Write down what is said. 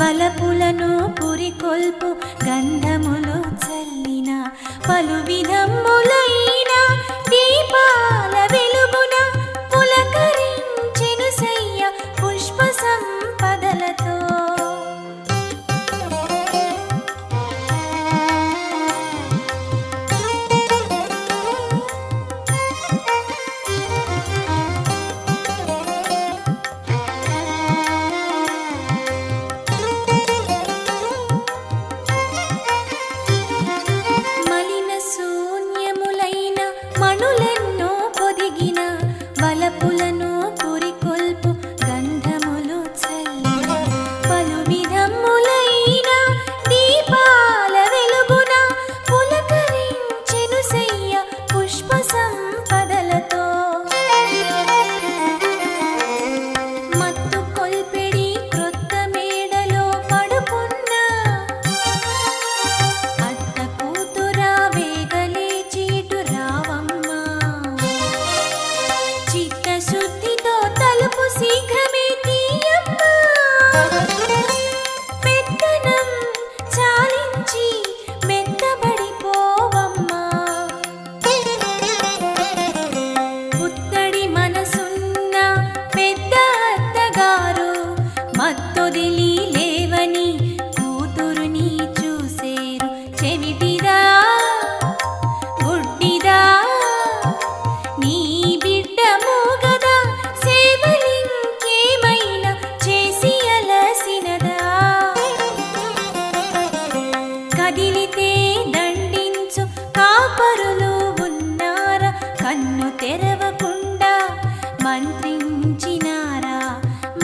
వలపులను పురికొల్పు గంధములు చల్లిన పలు విధము